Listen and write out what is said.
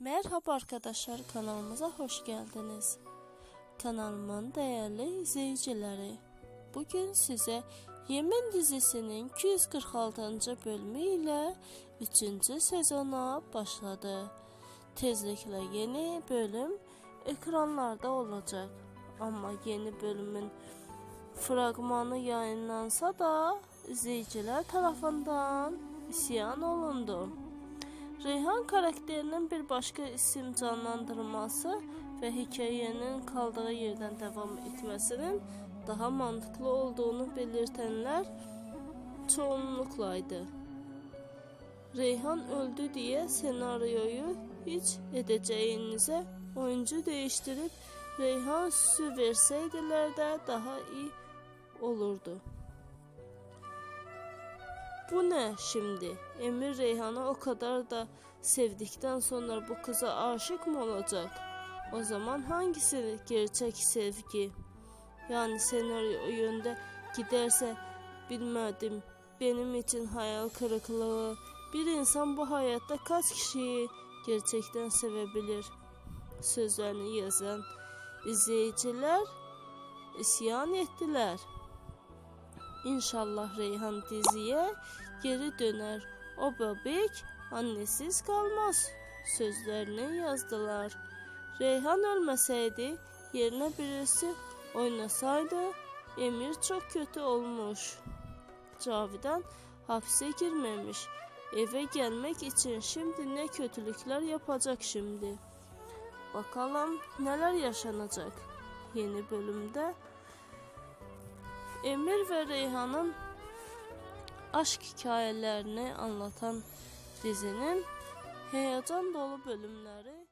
Merhaba arkadaşlar kanalımıza hoş geldiniz. Kanalımın değerli izleyicileri. Bugün size Yemen dizisinin 246. bölümü ile 3. sezona başladı. Tezlikle yeni bölüm ekranlarda olacak. Ama yeni bölümün fragmanı yayınlansa da izleyiciler tarafından isyan olundu. Reyhan karakterinin bir başka isim canlandırması ve hikayenin kaldığı yerden devam etmesinin daha mantıklı olduğunu belirtenler çoğunluklaydı. Reyhan öldü diye senaryoyu hiç edeceğinize oyuncu değiştirip Reyhan süsü verseydiler de daha iyi olurdu. Bu ne şimdi? Emir Reyhan'ı o kadar da sevdikten sonra bu kıza aşık mı olacak? O zaman hangisi gerçek sevgi? Yani senaryo yönde giderse bilmedim. Benim için hayal kırıklığı. Bir insan bu hayatta kaç kişiyi gerçekten sevebilir? Sözlerini yazan izleyiciler isyan ettiler. İnşallah Reyhan diziye geri döner. O bebek annesiz kalmaz. Sözlerini yazdılar. Reyhan ölmeseydi yerine birisi oynasaydı Emir çok kötü olmuş. Cavidan hapse girmemiş. Eve gelmek için şimdi ne kötülükler yapacak şimdi. Bakalım neler yaşanacak yeni bölümde. Emir ve Reyhan'ın aşk hikayelerini anlatan dizinin heyecan dolu bölümleri